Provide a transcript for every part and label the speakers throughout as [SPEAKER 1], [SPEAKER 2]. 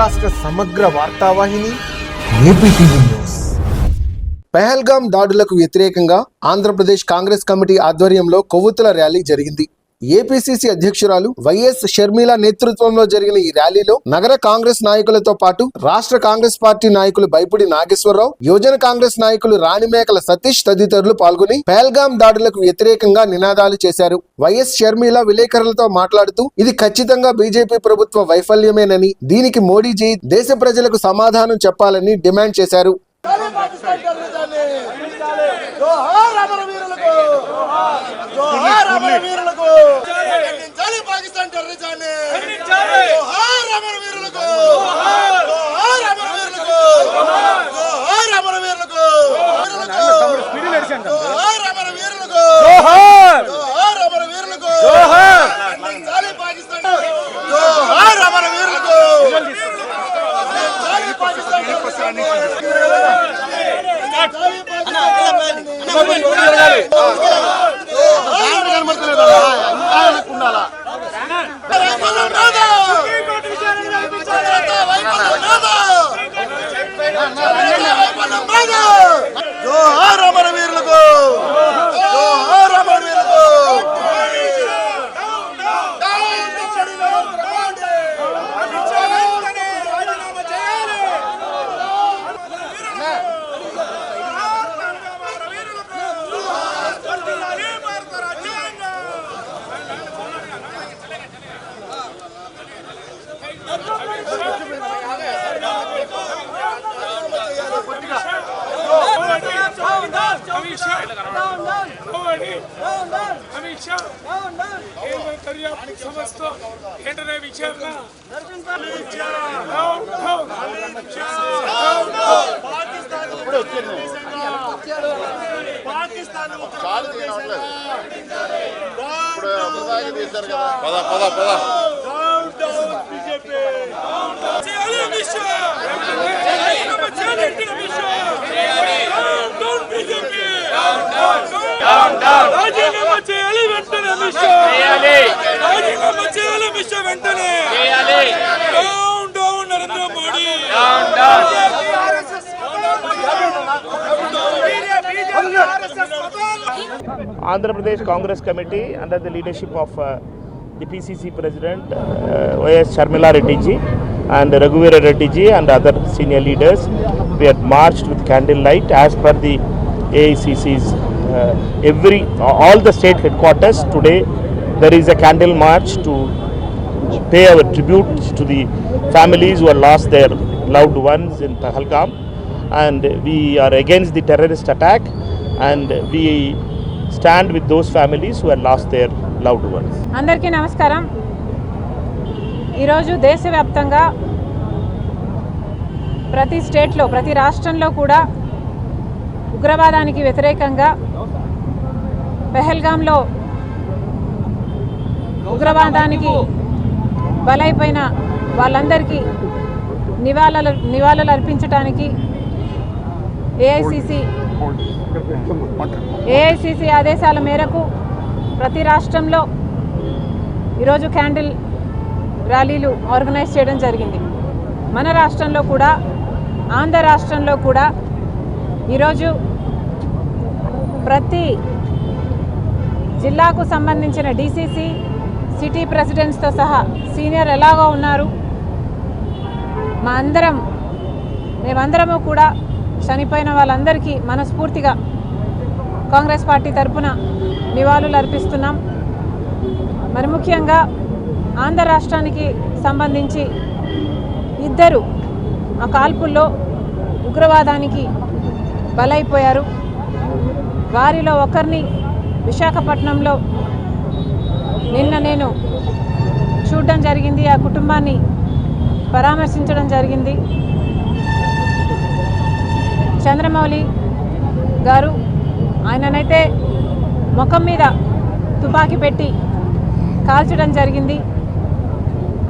[SPEAKER 1] రాష్ట్ర సమగ్ర వార్తావాహిని AP TV news. Pahalgam దాడులకు వ్యతిరేకంగా ఆంధ్రప్రదేశ్ కాంగ్రెస్ కమిటీ ఆధ్వర్యంలో కొవ్వొత్తుల ర్యాలీ జరిగింది. ఏపీసీసీ అధ్యక్షురాలు వైఎస్ షర్మిల నేతృత్వంలో జరిగిన ఈ ర్యాలీలో నగర కాంగ్రెస్ నాయకులతో పాటు రాష్ట్ర కాంగ్రెస్ పార్టీ నాయకులు బైపుడి నాగేశ్వరరావు యువజన కాంగ్రెస్ నాయకులు రాణిమేకల సతీష్ తదితరులు పాల్గొని పెహల్గాం దాడులకు వ్యతిరేకంగా నినాదాలు చేశారు. వైఎస్ షర్మిల విలేకరులతో మాట్లాడుతూ ఇది ఖచ్చితంగా బీజేపీ ప్రభుత్వ వైఫల్యమేనని దీనికి మోడీజీ దేశ ప్రజలకు సమాధానం చెప్పాలని డిమాండ్ చేశారు.
[SPEAKER 2] జోహార్
[SPEAKER 3] अमित शाह अमित शाह కేంద్ర దర్యాప్తు సంస్థ వెంటనే విచారణ డౌన్, డౌన్.
[SPEAKER 4] పద పద పద
[SPEAKER 3] చేయాలి రాజీనామా చేయాలి అమిత్ షా వెంటనే down down Narendra Modi
[SPEAKER 5] Andhra Pradesh Congress Committee under the leadership of uh, the PCC President uh, Y.S. Sharmila Reddy ji and Raghuveera Reddy ji and other senior leaders. We had marched with candlelight as per the AICC's uh, every all the state headquarters today. There is a candle march to pay our tribute to the families who have lost their loved ones in Pahalgam and we are against the terrorist attack and we stand with those families who have lost their loved ones.
[SPEAKER 6] అందరికీ నమస్కారం ఈరోజు దేశవ్యాప్తంగా ప్రతి స్టేట్లో ప్రతి రాష్ట్రంలో కూడా ఉగ్రవాదానికి వ్యతిరేకంగా పెహల్గాంలో ఉగ్రవాదానికి బలైపోయిన వాళ్ళందరికీ నివాళులు నివాళులు అర్పించడానికి ఏఐసిసి ఏఐసిసి ఆదేశాల మేరకు ప్రతి రాష్ట్రంలో ఈరోజు క్యాండిల్ ర్యాలీలు ఆర్గనైజ్ చేయడం జరిగింది. మన రాష్ట్రంలో కూడా ఆంధ్ర రాష్ట్రంలో కూడా ఈరోజు ప్రతి జిల్లాకు సంబంధించిన డీసీసీ సిటీ ప్రెసిడెంట్స్తో సహా సీనియర్ ఎలాగో ఉన్నారు. మా అందరం మేమందరము కూడా చనిపోయిన వాళ్ళందరికీ మనస్ఫూర్తిగా కాంగ్రెస్ పార్టీ తరపున నివాళులు అర్పిస్తున్నాం. మరి ముఖ్యంగా ఆంధ్ర రాష్ట్రానికి సంబంధించి ఇద్దరు ఆ కాల్పుల్లో ఉగ్రవాదానికి బలైపోయారు. వారిలో ఒకరిని విశాఖపట్నంలో నిన్న నేను చూడడం జరిగింది. ఆ కుటుంబాన్ని పరామర్శించడం జరిగింది. చంద్రమౌళి గారు ఆయననైతే ముఖం మీద తుపాకీ పెట్టి కాల్చడం జరిగింది.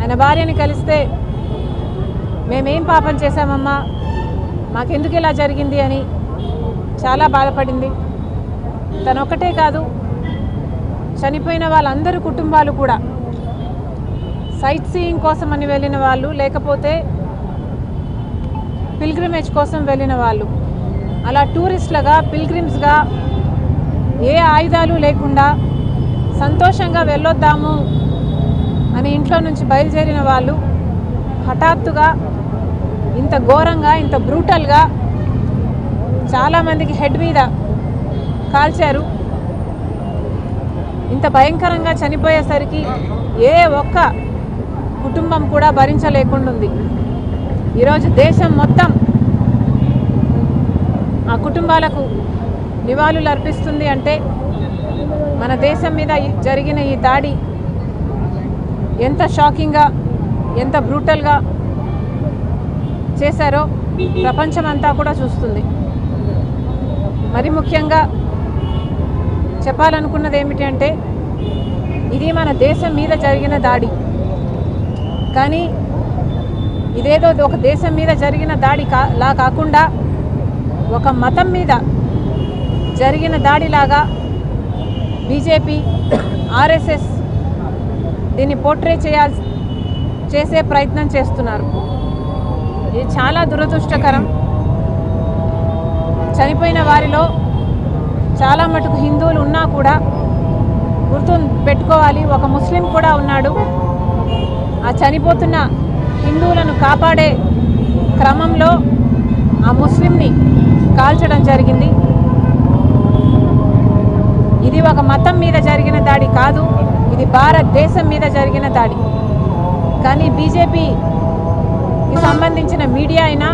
[SPEAKER 6] ఆయన భార్యని కలిస్తే మేమేం పాపం చేశామమ్మా? మాకెందుకు ఇలా జరిగింది అని చాలా బాధపడింది. తనొక్కటే కాదు చనిపోయిన వాళ్ళందరి కుటుంబాలు కూడా. సైట్ సీయింగ్ కోసం అని వెళ్ళిన వాళ్ళు లేకపోతే పిల్గ్రిమేజ్ కోసం వెళ్ళిన వాళ్ళు. అలా టూరిస్టులుగా పిల్గ్రిమ్స్గా ఏ ఆయుధాలు లేకుండా సంతోషంగా వెళ్ళొద్దాము అని ఇంట్లో నుంచి బయలుదేరిన వాళ్ళు హఠాత్తుగా ఇంత ఘోరంగా ఇంత బ్రూటల్గా చాలామందికి హెడ్ మీద కాల్చారు. ఇంత భయంకరంగా చనిపోయేసరికి ఏ ఒక్క కుటుంబం కూడా భరించలేకుండా ఉంది ఈరోజు దేశం మొత్తం ఆ కుటుంబాలకు నివాళులు అర్పిస్తుంది అంటే మన దేశం మీద ఈ- జరిగిన ఈ దాడి ఎంత షాకింగ్గా ఎంత బ్రూటల్గా చేశారో ప్రపంచమంతా కూడా చూస్తుంది. మరి ముఖ్యంగా చెప్పాలనుకున్నది ఏమిటంటే ఇది మన దేశం మీద జరిగిన దాడి. కానీ ఇదేదో ఒక దేశం మీద జరిగిన దాడి కా లా కాకుండా ఒక మతం మీద జరిగిన దాడిలాగా బీజేపీ ఆర్ఎస్ఎస్ దీన్ని పోర్ట్రే చేయాల్సి చేసే ప్రయత్నం చేస్తున్నారు. ఇది చాలా దురదృష్టకరం. చనిపోయిన వారిలో చాలా మటుకు హిందువులు ఉన్నా కూడా గుర్తు పెట్టుకోవాలి. ఒక ముస్లిం కూడా ఉన్నాడు. ఆ చనిపోతున్న హిందువులను కాపాడే క్రమంలో ఆ ముస్లింని కాల్చడం జరిగింది. ఇది ఒక మతం మీద జరిగిన దాడి కాదు ఇది భారతదేశం మీద జరిగిన దాడి. కానీ బీజేపీకి సంబంధించిన మీడియా అయినా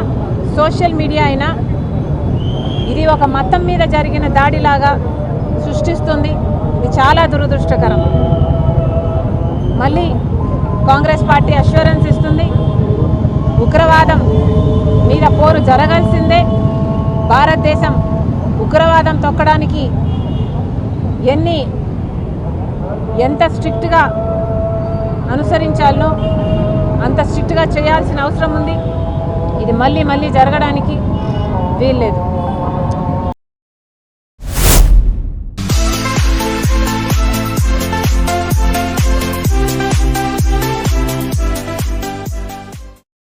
[SPEAKER 6] సోషల్ మీడియా అయినా ఇది ఒక మతం మీద జరిగిన దాడిలాగా సృష్టిస్తుంది. ఇది చాలా దురదృష్టకరం. మళ్ళీ కాంగ్రెస్ పార్టీ అష్యూరెన్స్ ఇస్తుంది. ఉగ్రవాదం మీద పోరు జరగాల్సిందే. భారతదేశం ఉగ్రవాదం తొక్కడానికి ఎన్ని ఎంత స్ట్రిక్ట్గా అనుసరించాలనో అంత స్ట్రిక్ట్గా చేయాల్సిన అవసరం ఉంది. ఇది మళ్ళీ మళ్ళీ జరగడానికి వీల్లేదు.